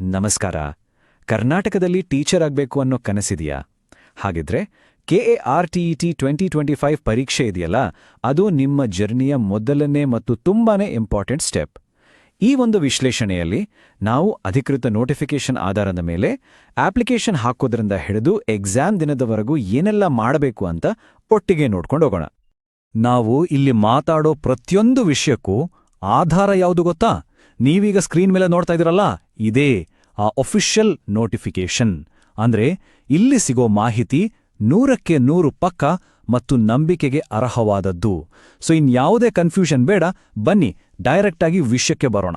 ನಮಸ್ಕಾರ. ಕರ್ನಾಟಕದಲ್ಲಿ ಟೀಚರ್ ಆಗಬೇಕು ಅನ್ನೋ ಕನಸಿದೆಯಾ? ಹಾಗಿದ್ರೆ K A R T E T twenty twenty five ಪರೀಕ್ಷೆ ಇದೆಯಲ್ಲ, ಅದು ನಿಮ್ಮ ಜರ್ನಿಯ ಮೊದಲನೇ ಮತ್ತು ತುಂಬಾನೇ ಇಂಪಾರ್ಟೆಂಟ್ ಸ್ಟೆಪ್. ಈ ಒಂದು ವಿಶ್ಲೇಷಣೆಯಲ್ಲಿ ನಾವು ಅಧಿಕೃತ ನೋಟಿಫಿಕೇಶನ್ ಆಧಾರದ ಮೇಲೆ ಅಪ್ಲಿಕೇಶನ್ ಹಾಕೋದ್ರಿಂದ ಹಿಡಿದು ಎಕ್ಸಾಮ್ ದಿನದವರೆಗೂ ಏನೆಲ್ಲ ಮಾಡಬೇಕು ಅಂತ ಒಟ್ಟಿಗೆ ನೋಡ್ಕೊಂಡು ಹೋಗೋಣ. ನಾವು ಇಲ್ಲಿ ಮಾತಾಡೋ ಪ್ರತಿಯೊಂದು ವಿಷಯಕ್ಕೂ ಆಧಾರ ಯಾವುದು ಗೊತ್ತಾ? ನೀವೀಗ ಸ್ಕ್ರೀನ್ ಮೇಲೆ ನೋಡ್ತಾ ಇದ್ದೀರಲ್ಲ, ಇದೇ ಆ ಒಫಿಷಿಯಲ್ ನೋಟಿಫಿಕೇಶನ್ ಅಂದ್ರೆ ಇಲ್ಲಿ ಸಿಗೋ ಮಾಹಿತಿ ನೂರಕ್ಕೆ ನೂರು ಪಕ್ಕ ಮತ್ತು ನಂಬಿಕೆಗೆ ಅರ್ಹವಾದದ್ದು. ಸೊ ಇನ್ಯಾವುದೇ ಕನ್ಫ್ಯೂಷನ್ ಬೇಡ, ಬನ್ನಿ ಡೈರೆಕ್ಟಾಗಿ ವಿಷಯಕ್ಕೆ ಬರೋಣ.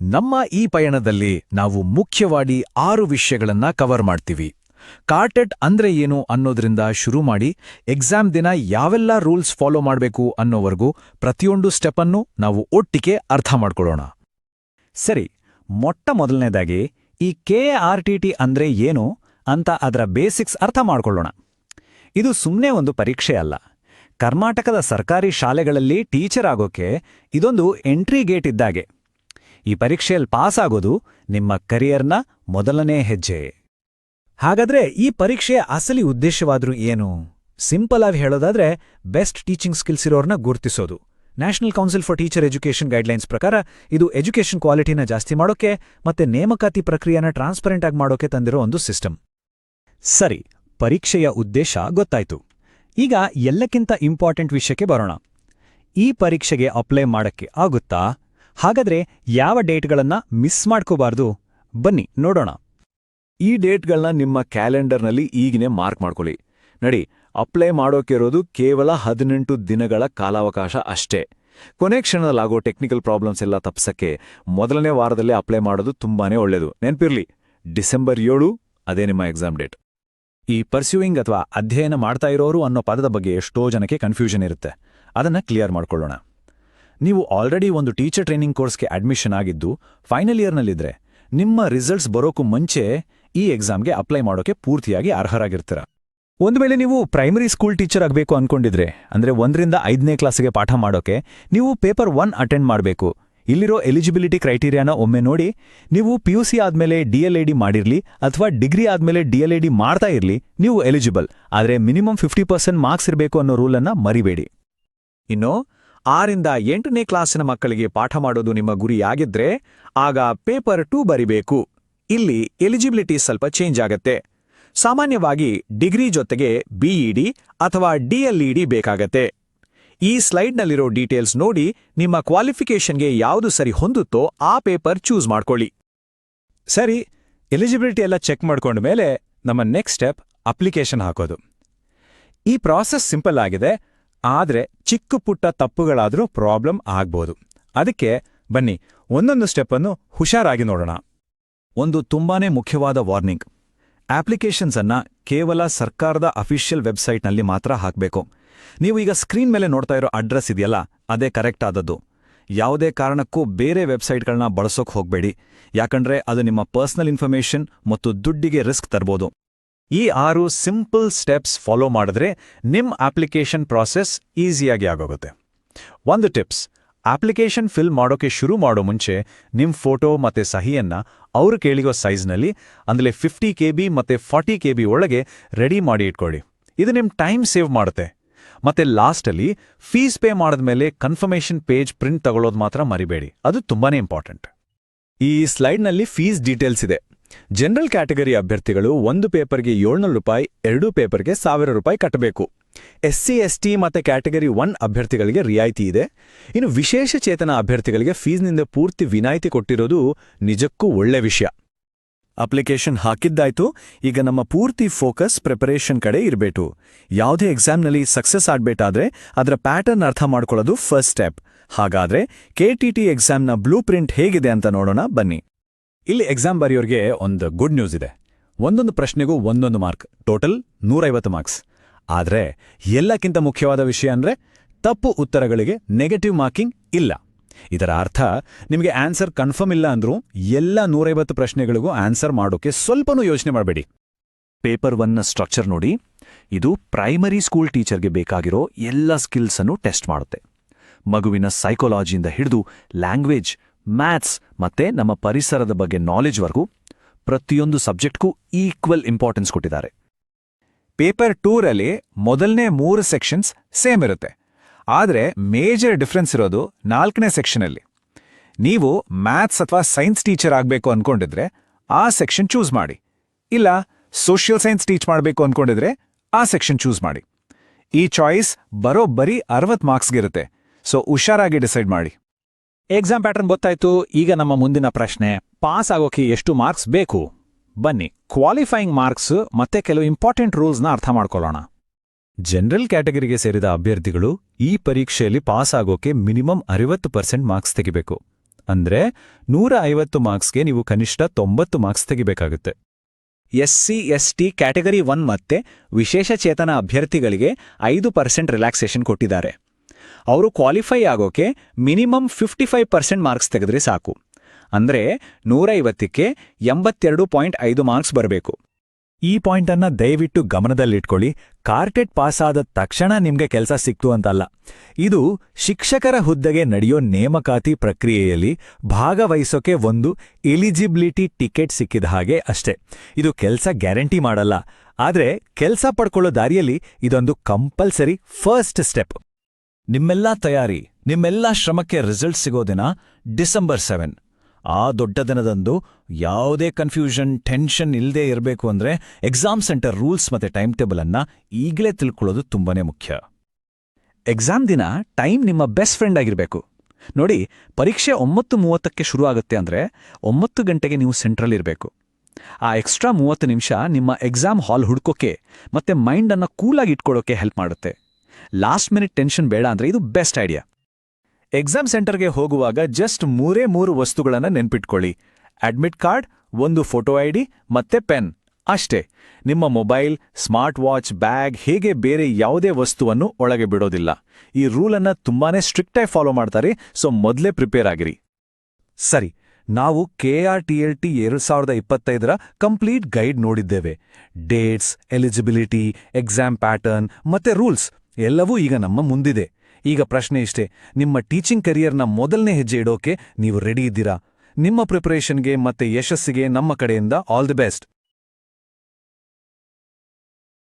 ನಮ್ಮ ಈ ಪಯಣದಲ್ಲಿ ನಾವು ಮುಖ್ಯವಾಗಿ ಆರು ವಿಷಯಗಳನ್ನ ಕವರ್ ಮಾಡ್ತೀವಿ. ಕಾರ್ಟೆಟ್ ಅಂದ್ರೆ ಏನು ಅನ್ನೋದ್ರಿಂದ ಶುರು ಮಾಡಿ ಎಕ್ಸಾಮ್ ದಿನ ಯಾವೆಲ್ಲ ರೂಲ್ಸ್ ಫಾಲೋ ಮಾಡಬೇಕು ಅನ್ನೋವರೆಗೂ ಪ್ರತಿಯೊಂದು ಸ್ಟೆಪ್ಪನ್ನು ನಾವು ಒಟ್ಟಿಗೆ ಅರ್ಥ ಮಾಡ್ಕೊಳ್ಳೋಣ. ಸರಿ, ಮೊಟ್ಟ ಮೊದಲನೇದಾಗಿ ಈ ಕೆ ಆರ್ ಟಿ ಟಿ ಅಂದ್ರೆ ಏನು ಅಂತ ಅದರ ಬೇಸಿಕ್ಸ್ ಅರ್ಥ ಮಾಡ್ಕೊಳ್ಳೋಣ. ಇದು ಸುಮ್ಮನೆ ಒಂದು ಪರೀಕ್ಷೆ ಅಲ್ಲ. ಕರ್ನಾಟಕದ ಸರ್ಕಾರಿ ಶಾಲೆಗಳಲ್ಲಿ ಟೀಚರ್ ಆಗೋಕೆ ಇದೊಂದು ಎಂಟ್ರಿ ಗೇಟ್ ಇದ್ದಾಗೆ. ಈ ಪರೀಕ್ಷೆಯಲ್ಲಿ ಪಾಸ್ ಆಗೋದು ನಿಮ್ಮ ಕರಿಯರ್ನ ಮೊದಲನೇ ಹೆಜ್ಜೆ. ಹಾಗಾದ್ರೆ ಈ ಪರೀಕ್ಷೆಯ ಅಸಲಿ ಉದ್ದೇಶವಾದ್ರೂ ಏನು? ಸಿಂಪಲ್ ಆಗಿ ಹೇಳೋದಾದ್ರೆ ಬೆಸ್ಟ್ ಟೀಚಿಂಗ್ ಸ್ಕಿಲ್ಸ್ ಇರೋರ್ನ ಗುರುತಿಸೋದು. National council for teacher education guidelines ಪ್ರಕಾರ ಇದು ಎಜುಕೇಷನ್ ಕ್ವಾಲಿಟಿನ ಜಾಸ್ತಿ ಮಾಡೋಕೆ ಮತ್ತೆ ನೇಮಕಾತಿ ಪ್ರಕ್ರಿಯೆನ ಟ್ರಾನ್ಸ್ಪರೆಂಟ್ ಆಗಿ ಮಾಡೋಕೆ ತಂದಿರೋ ಒಂದು ಸಿಸ್ಟಮ್ ಸರಿ, ಪರೀಕ್ಷೆಯ ಉದ್ದೇಶ ಗೊತ್ತಾಯ್ತು. ಈಗ ಎಲ್ಲಕ್ಕಿಂತ ಇಂಪಾರ್ಟೆಂಟ್ ವಿಷಯಕ್ಕೆ ಬರೋಣ. ಈ ಪರೀಕ್ಷೆಗೆ ಅಪ್ಲೈ ಮಾಡಕ್ಕೆ ಆಗುತ್ತಾ? ಹಾಗಾದ್ರೆ ಯಾವ ಡೇಟ್ಗಳನ್ನ ಮಿಸ್ ಮಾಡ್ಕೋಬಾರ್ದು? ಬನ್ನಿ, ನೋಡೋಣ. ಈ ಡೇಟ್ಗಳನ್ನ ನಿಮ್ಮ ಕ್ಯಾಲೆಂಡರ್ನಲ್ಲಿ ಈಗಿನೇ ಮಾರ್ಕ್ ಮಾಡ್ಕೊಳ್ಳಿ. ನಡಿ ಅಪ್ಲೈ ಮಾಡೋಕಿರೋದು ಕೇವಲ ಹದಿನೆಂಟು ದಿನಗಳ ಕಾಲಾವಕಾಶ ಅಷ್ಟೇ. ಕೊನೆ ಕ್ಷಣದಲ್ಲಾಗೋ ಟೆಕ್ನಿಕಲ್ ಪ್ರಾಬ್ಲಮ್ಸ್ ಎಲ್ಲ ತಪ್ಸಕ್ಕೆ ಮೊದಲನೇ ವಾರದಲ್ಲೇ ಅಪ್ಲೈ ಮಾಡೋದು ತುಂಬಾನೇ ಒಳ್ಳೆಯದು ನೆನ್ಪಿರ್ಲಿ, ಡಿಸೆಂಬರ್ ಏಳು, ಅದೇ ನಿಮ್ಮ ಎಕ್ಸಾಮ್ ಡೇಟ್. ಈ ಪರ್ಸ್ಯೂಯಿಂಗ್ ಅಥವಾ ಅಧ್ಯಯನ ಮಾಡ್ತಾ ಇರೋರು ಅನ್ನೋ ಪದದ ಬಗ್ಗೆ ಎಷ್ಟೋ ಜನಕ್ಕೆ ಕನ್ಫ್ಯೂಷನ್ ಇರುತ್ತೆ. ಅದನ್ನ ಕ್ಲಿಯರ್ ಮಾಡ್ಕೊಳ್ಳೋಣ. ನೀವು ಆಲ್ರೆಡಿ ಒಂದು ಟೀಚರ್ ಟ್ರೈನಿಂಗ್ ಕೋರ್ಸ್ಗೆ ಅಡ್ಮಿಷನ್ ಆಗಿದ್ದು, ಫೈನಲ್ ಇಯರ್ನಲ್ಲಿದ್ದರೆ ನಿಮ್ಮ ರಿಸಲ್ಟ್ಸ್ ಬರೋಕ್ಕೂ ಮುಂಚೆ ಈ ಎಕ್ಸಾಮ್ಗೆ ಅಪ್ಲೈ ಮಾಡೋಕೆ ಪೂರ್ತಿಯಾಗಿ ಅರ್ಹರಾಗಿರ್ತೀರ. ಒಂದು ವೇಳೆ ನೀವು ಪ್ರೈಮರಿ ಸ್ಕೂಲ್ ಟೀಚರ್ ಆಗಬೇಕು ಅನ್ಕೊಂಡಿದ್ರೆ, ಅಂದ್ರೆ ಒಂದರಿಂದ ಐದನೇ ಕ್ಲಾಸ್ಗೆ ಪಾಠ ಮಾಡೋಕೆ, ನೀವು ಪೇಪರ್ ಒನ್ ಅಟೆಂಡ್ ಮಾಡಬೇಕು. ಇಲ್ಲಿರೋ ಎಲಿಜಿಬಿಲಿಟಿ ಕ್ರೈಟೀರಿಯಾನ ಒಮ್ಮೆ ನೋಡಿ, ನೀವು ಪಿ ಯು ಸಿ ಆದ್ಮೇಲೆ ಡಿ ಮಾಡಿರಲಿ, ಅಥವಾ ಡಿಗ್ರಿ ಆದ್ಮೇಲೆ ಡಿ ಮಾಡ್ತಾ ಇರ್ಲಿ, ನೀವು ಎಲಿಜಿಬಲ್ ಆದರೆ ಮಿನಿಮಮ್ ಫಿಫ್ಟಿ ಪರ್ಸೆಂಟ್ ಮಾರ್ಕ್ಸ್ ಇರಬೇಕು ಅನ್ನೋ ರೂಲನ್ನು ಮರಿಬೇಡಿ. ಇನ್ನು, ಆರಿಂದ ಎಂಟನೇ ಕ್ಲಾಸಿನ ಮಕ್ಕಳಿಗೆ ಪಾಠ ಮಾಡೋದು ನಿಮ್ಮ ಗುರಿಯಾಗಿದ್ರೆ ಆಗ ಪೇಪರ್ ಟೂ ಬರಿಬೇಕು. ಇಲ್ಲಿ ಎಲಿಜಿಬಿಲಿಟಿ ಸ್ವಲ್ಪ ಚೇಂಜ್ ಆಗತ್ತೆ. ಸಾಮಾನ್ಯವಾಗಿ ಡಿಗ್ರಿ ಜೊತೆಗೆ ಬಿಇಡಿ ಅಥವಾ ಡಿಎಲ್ಇಡಿ ಬೇಕಾಗತ್ತೆ. ಈ ಸ್ಲೈಡ್ನಲ್ಲಿರೋ ಡೀಟೇಲ್ಸ್ ನೋಡಿ ನಿಮ್ಮ ಕ್ವಾಲಿಫಿಕೇಷನ್ಗೆ ಯಾವುದು ಸರಿ ಹೊಂದುತ್ತೋ ಆ ಪೇಪರ್ ಚೂಸ್ ಮಾಡ್ಕೊಳ್ಳಿ. ಸರಿ, ಎಲಿಜಿಬಿಲಿಟಿ ಎಲ್ಲ ಚೆಕ್ ಮಾಡ್ಕೊಂಡ ಮೇಲೆ ನಮ್ಮ ನೆಕ್ಸ್ಟ್ ಸ್ಟೆಪ್ ಅಪ್ಲಿಕೇಶನ್ ಹಾಕೋದು. ಈ ಪ್ರಾಸೆಸ್ ಸಿಂಪಲ್ ಆಗಿದೆ, ಆದರೆ ಚಿಕ್ಕ ಪುಟ್ಟ ತಪ್ಪುಗಳಾದರೂ ಪ್ರಾಬ್ಲಮ್ ಆಗ್ಬೋದು. ಅದಕ್ಕೆ ಬನ್ನಿ, ಒಂದೊಂದು ಸ್ಟೆಪ್ಪನ್ನು ಹುಷಾರಾಗಿ ನೋಡೋಣ. ಒಂದು ತುಂಬಾನೇ ಮುಖ್ಯವಾದ ವಾರ್ನಿಂಗ್. ಅಪ್ಲಿಕೇಶನ್ಸ್ ಅನ್ನ ಕೇವಲ ಸರ್ಕಾರದ ಅಫಿಷಿಯಲ್ ವೆಬ್ಸೈಟ್ನಲ್ಲಿ ಮಾತ್ರ ಹಾಕಬೇಕು. ನೀವು ಈಗ ಸ್ಕ್ರೀನ್ ಮೇಲೆ ನೋಡ್ತಾ ಇರೋ ಅಡ್ರೆಸ್ ಇದೆಯಲ್ಲ, ಅದೇ ಕರೆಕ್ಟ್ ಆದದ್ದು. ಯಾವುದೇ ಕಾರಣಕ್ಕೂ ಬೇರೆ ವೆಬ್ಸೈಟ್ಗಳನ್ನ ಬಳಸೋಕ್ ಹೋಗ್ಬೇಡಿ. ಯಾಕಂದ್ರೆ ಅದು ನಿಮ್ಮ ಪರ್ಸನಲ್ ಇನ್ಫಾರ್ಮೇಷನ್ ಮತ್ತು ದುಡ್ಡಿಗೆ ರಿಸ್ಕ್ ತರ್ಬೋದು. ಈ ಆರು ಸಿಂಪಲ್ ಸ್ಟೆಪ್ಸ್ ಫಾಲೋ ಮಾಡಿದ್ರೆ ನಿಮ್ ಅಪ್ಲಿಕೇಶನ್ ಪ್ರಾಸೆಸ್ ಈಸಿಯಾಗಿ ಆಗೋಗುತ್ತೆ. ಒಂದು ಟಿಪ್ಸ್ ಅಪ್ಲಿಕೇಶನ್ ಫಿಲ್ ಮಾಡೋಕೆ ಶುರು ಮಾಡೋ ಮುಂಚೆ ನಿಮ್ಮ ಫೋಟೋ ಮತ್ತೆ ಸಹಿಯನ್ನ ಅವರು ಕೇಳಿಗೋ ಸೈಜ್ನಲ್ಲಿ ಅಂದರೆ ಫಿಫ್ಟಿ ಕೆ ಬಿ ಮತ್ತೆ ಫಾರ್ಟಿ ಕೆ ಬಿ ಒಳಗೆ ರೆಡಿ ಮಾಡಿ ಇಟ್ಕೊಳ್ಳಿ ಇದು ನಿಮ್ಮ ಟೈಮ್ ಸೇವ್ ಮಾಡುತ್ತೆ. ಮತ್ತೆ ಲಾಸ್ಟಲ್ಲಿ ಫೀಸ್ ಪೇ ಮಾಡಿದ್ಮೇಲೆ ಕನ್ಫರ್ಮೇಷನ್ ಪೇಜ್ ಪ್ರಿಂಟ್ ತಗೊಳ್ಳೋದು ಮಾತ್ರ ಮರಿಬೇಡಿ. ಅದು ತುಂಬಾನೇ ಇಂಪಾರ್ಟೆಂಟ್ ಈ ಸ್ಲೈಡ್ನಲ್ಲಿ ಫೀಸ್ ಡೀಟೇಲ್ಸ್ ಇದೆ. ಜನರಲ್ ಕ್ಯಾಟಗರಿ ಅಭ್ಯರ್ಥಿಗಳು ಒಂದು ಪೇಪರ್ಗೆ ಏಳ್ನೂರು ರೂಪಾಯಿ, ಎರಡು ಪೇಪರ್ಗೆ ಸಾವಿರ ರೂಪಾಯಿ ಕಟ್ಟಬೇಕು. ಎಸ್ ಸಿ ಎಸ್ ಟಿ ಮತ್ತೆ ಕ್ಯಾಟಗರಿ ಒನ್ ಅಭ್ಯರ್ಥಿಗಳಿಗೆ ರಿಯಾಯಿತಿ ಇದೆ. ಇನ್ನು ವಿಶೇಷ ಚೇತನ ಅಭ್ಯರ್ಥಿಗಳಿಗೆ ಫೀಸ್ನಿಂದ ಪೂರ್ತಿ ವಿನಾಯಿತಿ ಕೊಟ್ಟಿರೋದು ನಿಜಕ್ಕೂ ಒಳ್ಳೆ ವಿಷಯ. ಅಪ್ಲಿಕೇಶನ್ ಹಾಕಿದ್ದಾಯ್ತು, ಈಗ ನಮ್ಮ ಪೂರ್ತಿ ಫೋಕಸ್ ಪ್ರಿಪರೇಷನ್ ಕಡೆ ಇರಬೇಕು. ಯಾವುದೇ ಎಕ್ಸಾಮ್ನಲ್ಲಿ ಸಕ್ಸಸ್ ಆಗಬೇಕಾದ್ರೆ ಅದರ ಪ್ಯಾಟರ್ನ್ ಅರ್ಥ ಮಾಡ್ಕೊಳ್ಳೋದು ಫಸ್ಟ್ ಸ್ಟೆಪ್. ಹಾಗಾದ್ರೆ ಟಿ ಎಕ್ಸಾಮ್ನ ಬ್ಲೂ ಪ್ರಿಂಟ್ ಹೇಗಿದೆ ಅಂತ ನೋಡೋಣ, ಬನ್ನಿ. ಇಲ್ಲಿ ಎಕ್ಸಾಮ್ ಬರೆಯೋರಿಗೆ ಒಂದು ಗುಡ್ ನ್ಯೂಸ್ ಇದೆ. ಒಂದೊಂದು ಪ್ರಶ್ನೆಗೂ ಒಂದೊಂದು ಮಾರ್ಕ್ ಟೋಟಲ್ ನೂರೈವತ್ತು ಮಾರ್ಕ್ಸ್ ಆದರೆ ಎಲ್ಲಕ್ಕಿಂತ ಮುಖ್ಯವಾದ ವಿಷಯ ಅಂದ್ರೆ ತಪ್ಪು ಉತ್ತರಗಳಿಗೆ ನೆಗೆಟಿವ್ ಮಾರ್ಕಿಂಗ್ ಇಲ್ಲ. ಇದರ ಅರ್ಥ ನಿಮಗೆ ಆನ್ಸರ್ ಕನ್ಫರ್ಮ್ ಇಲ್ಲ ಅಂದ್ರೂ ಎಲ್ಲ ನೂರೈವತ್ತು ಪ್ರಶ್ನೆಗಳಿಗೂ ಆನ್ಸರ್ ಮಾಡೋಕೆ ಸ್ವಲ್ಪನೂ ಯೋಚನೆ ಮಾಡಬೇಡಿ. ಪೇಪರ್ ಒನ್ನ ಸ್ಟ್ರಕ್ಚರ್ ನೋಡಿ. ಇದು ಪ್ರೈಮರಿ ಸ್ಕೂಲ್ ಟೀಚರ್ಗೆ ಬೇಕಾಗಿರೋ ಎಲ್ಲ ಸ್ಕಿಲ್ಸನ್ನು ಟೆಸ್ಟ್ ಮಾಡುತ್ತೆ. ಮಗುವಿನ ಸೈಕಾಲಜಿಯಿಂದ ಹಿಡಿದು ಲ್ಯಾಂಗ್ವೇಜ್ ಮ್ಯಾಥ್ಸ್ ಮತ್ತೆ ನಮ್ಮ ಪರಿಸರದ ಬಗ್ಗೆ ನಾಲೆಜ್ವರೆಗೂ ಪ್ರತಿಯೊಂದು ಸಬ್ಜೆಕ್ಟ್ಗೂ ಈಕ್ವಲ್ ಇಂಪಾರ್ಟೆನ್ಸ್ ಕೊಟ್ಟಿದ್ದಾರೆ. ಪೇಪರ್ ಟೂರಲ್ಲಿ ಮೊದಲನೇ ಮೂರು ಸೆಕ್ಷನ್ಸ್ ಸೇಮ್ ಇರುತ್ತೆ. ಆದರೆ ಮೇಜರ್ ಡಿಫ್ರೆನ್ಸ್ ಇರೋದು ನಾಲ್ಕನೇ ಸೆಕ್ಷನಲ್ಲಿ ನೀವು ಮ್ಯಾಥ್ಸ್ ಅಥವಾ ಸೈನ್ಸ್ ಟೀಚರ್ ಆಗಬೇಕು ಅನ್ಕೊಂಡಿದ್ರೆ ಆ ಸೆಕ್ಷನ್ ಚೂಸ್ ಮಾಡಿ. ಇಲ್ಲ ಸೋಷಿಯಲ್ ಸೈನ್ಸ್ ಟೀಚ್ ಮಾಡಬೇಕು ಅನ್ಕೊಂಡಿದ್ರೆ ಆ ಸೆಕ್ಷನ್ ಚೂಸ್ ಮಾಡಿ. ಈ ಚಾಯ್ಸ್ ಬರೋಬ್ಬರಿ ಅರವತ್ತು ಮಾರ್ಕ್ಸ್ಗಿರುತ್ತೆ ಸೊ ಹುಷಾರಾಗಿ ಡಿಸೈಡ್ ಮಾಡಿ. ಎಕ್ಸಾಮ್ ಪ್ಯಾಟರ್ನ್ ಗೊತ್ತಾಯ್ತು, ಈಗ ನಮ್ಮ ಮುಂದಿನ ಪ್ರಶ್ನೆ. ಪಾಸ್ ಆಗೋಕೆ ಎಷ್ಟು ಮಾರ್ಕ್ಸ್ ಬೇಕು? ಬನ್ನಿ ಕ್ವಾಲಿಫೈಯಿಂಗ್ ಮಾರ್ಕ್ಸ್ ಮತ್ತೆ ಕೆಲವು ಇಂಪಾರ್ಟೆಂಟ್ ರೂಲ್ಸ್ನ ಅರ್ಥ ಮಾಡ್ಕೊಳ್ಳೋಣ. ಜನರಲ್ ಕ್ಯಾಟಗರಿಗೆ ಸೇರಿದ ಅಭ್ಯರ್ಥಿಗಳು ಈ ಪರೀಕ್ಷೆಯಲ್ಲಿ ಪಾಸ್ ಆಗೋಕೆ ಮಿನಿಮಮ್ ಅರವತ್ತು ಪರ್ಸೆಂಟ್ ಮಾರ್ಕ್ಸ್ ತೆಗಿಬೇಕು. ಅಂದ್ರೆ ನೂರ ಐವತ್ತು ಮಾರ್ಕ್ಸ್ಗೆ ನೀವು ಕನಿಷ್ಠ ತೊಂಬತ್ತು ಮಾರ್ಕ್ಸ್ ತೆಗಿಬೇಕಾಗುತ್ತೆ. ಎಸ್ಸಿ ಎಸ್ಟಿ ಕ್ಯಾಟಗರಿ ಒನ್ ಮತ್ತೆ ವಿಶೇಷ ಚೇತನ ಅಭ್ಯರ್ಥಿಗಳಿಗೆ ಐದು ಪರ್ಸೆಂಟ್ ರಿಲ್ಯಾಕ್ಸೇಷನ್ ಕೊಟ್ಟಿದ್ದಾರೆ. ಅವರು ಕ್ವಾಲಿಫೈ ಆಗೋಕೆ minimum fifty five percent marks ತೆಗೆದ್ರೆ ಸಾಕು. ಅಂದ್ರೆ ನೂರೈವತ್ತಕ್ಕೆ ಎಂಬತ್ತೆರಡು ಪಾಯಿಂಟ್ ಐದು ಮಾರ್ಕ್ಸ್ ಬರಬೇಕು. ಈ ಪಾಯಿಂಟನ್ನು ದಯವಿಟ್ಟು ಗಮನದಲ್ಲಿಟ್ಕೊಳ್ಳಿ. ಕಾರ್ಟೆಟ್ ಪಾಸ್ ಆದ ತಕ್ಷಣ ನಿಮಗೆ ಕೆಲಸ ಸಿಕ್ತು ಅಂತಲ್ಲ. ಇದು ಶಿಕ್ಷಕರ ಹುದ್ದೆಗೆ ನಡೆಯೋ ನೇಮಕಾತಿ ಪ್ರಕ್ರಿಯೆಯಲ್ಲಿ ಭಾಗವಹಿಸೋಕೆ ಒಂದು ಎಲಿಜಿಬಿಲಿಟಿ ಟಿಕೆಟ್ ಸಿಕ್ಕಿದ ಹಾಗೆ ಅಷ್ಟೇ. ಇದು ಕೆಲಸ ಗ್ಯಾರಂಟಿ ಮಾಡಲ್ಲ. ಆದ್ರೆ ಕೆಲಸ ಪಡ್ಕೊಳ್ಳೋ ದಾರಿಯಲ್ಲಿ ಇದೊಂದು ಕಂಪಲ್ಸರಿ ಫಸ್ಟ್ ಸ್ಟೆಪ್. ನಿಮ್ಮೆಲ್ಲ ತಯಾರಿ, ನಿಮ್ಮೆಲ್ಲ ಶ್ರಮಕ್ಕೆ ರಿಸಲ್ಟ್ ಸಿಗೋ ದಿನ ಡಿಸೆಂಬರ್ ಸೆವೆನ್ ಆ ದೊಡ್ಡ ದಿನದಂದು ಯಾವುದೇ ಕನ್ಫ್ಯೂಷನ್ ಟೆನ್ಷನ್ ಇಲ್ಲದೆ ಇರಬೇಕು ಅಂದ್ರೆ ಎಕ್ಸಾಮ್ ಸೆಂಟರ್ ರೂಲ್ಸ್ ಮತ್ತೆ ಟೈಮ್ ಟೇಬಲ್ ಅನ್ನ ಈಗಲೇ ತಿಳ್ಕೊಳ್ಳೋದು ತುಂಬಾನೇ ಮುಖ್ಯ. ಎಕ್ಸಾಮ್ ದಿನ ಟೈಮ್ ನಿಮ್ಮ ಬೆಸ್ಟ್ ಫ್ರೆಂಡ್ ಆಗಿರಬೇಕು. ನೋಡಿ, ಪರೀಕ್ಷೆ ಒಂಬತ್ತು ಮೂವತ್ತಕ್ಕೆ ಶುರು ಆಗುತ್ತೆ ಅಂದ್ರೆ ಒಂಬತ್ತು ಗಂಟೆಗೆ ನೀವು ಸೆಂಟ್ರಲ್ ಇರಬೇಕು. ಆ ಎಕ್ಸ್ಟ್ರಾ ಮೂವತ್ತು ನಿಮಿಷ ನಿಮ್ಮ ಎಕ್ಸಾಮ್ ಹಾಲ್ ಹುಡ್ಕೋಕೆ ಮತ್ತೆ ಮೈಂಡನ್ನು ಕೂಲಾಗಿ ಇಟ್ಕೊಳ್ಳೋಕೆ ಹೆಲ್ಪ್ ಮಾಡುತ್ತೆ. ಲಾಸ್ಟ್ ಮಿನಿಟ್ ಟೆನ್ಷನ್ ಬೇಡ ಅಂದ್ರೆ ಇದು ಬೆಸ್ಟ್ ಐಡಿಯಾ ಎಕ್ಸಾಮ್ ಸೆಂಟರ್ಗೆ ಹೋಗುವಾಗ ಜಸ್ಟ್ ಮೂರೇ ಮೂರು ವಸ್ತುಗಳನ್ನ ನೆನ್ಪಿಟ್ಕೊಳ್ಳಿ. ಅಡ್ಮಿಟ್ ಕಾರ್ಡ್ ಒಂದು ಫೋಟೋ ಐಡಿ ಮತ್ತೆ ಪೆನ್ ಅಷ್ಟೇ. ನಿಮ್ಮ ಮೊಬೈಲ್ ಸ್ಮಾರ್ಟ್ ವಾಚ್ ಬ್ಯಾಗ್ ಹೇಗೆ ಬೇರೆ ಯಾವುದೇ ವಸ್ತುವನ್ನು ಒಳಗೆ ಬಿಡೋದಿಲ್ಲ. ಈ ರೂಲನ್ನು ತುಂಬಾನೇ ಸ್ಟ್ರಿಕ್ಟಾಗಿ ಫಾಲೋ ಮಾಡ್ತಾರೆ ಸೊ ಮೊದಲೇ ಪ್ರಿಪೇರ್ ಆಗಿರಿ. ಸರಿ, ನಾವು ಕೆ ಆರ್ ಟಿ ಎರಡು ಸಾವಿರದ ಇಪ್ಪತ್ತೈದರ ಕಂಪ್ಲೀಟ್ ಗೈಡ್ ನೋಡಿದ್ದೇವೆ. ಡೇಟ್ಸ್ ಎಲಿಜಿಬಿಲಿಟಿ ಎಕ್ಸಾಮ್ ಪ್ಯಾಟರ್ನ್ ಮತ್ತೆ ರೂಲ್ಸ್ ಎಲ್ಲವೂ ಈಗ ನಮ್ಮ ಮುಂದಿದೆ. ಈಗ ಪ್ರಶ್ನೆ ಇಷ್ಟೇ, ನಿಮ್ಮ ಟೀಚಿಂಗ್ ಕರಿಯರ್ನ ಮೊದಲನೇ ಹೆಜ್ಜೆ ಇಡೋಕೆ ನೀವು ರೆಡಿ ಇದ್ದೀರಾ? ನಿಮ್ಮ ಪ್ರಿಪರೇಷನ್ಗೆ ಮತ್ತೆ ಯಶಸ್ಸಿಗೆ ನಮ್ಮ ಕಡೆಯಿಂದ ಆಲ್ ದಿ ಬೆಸ್ಟ್.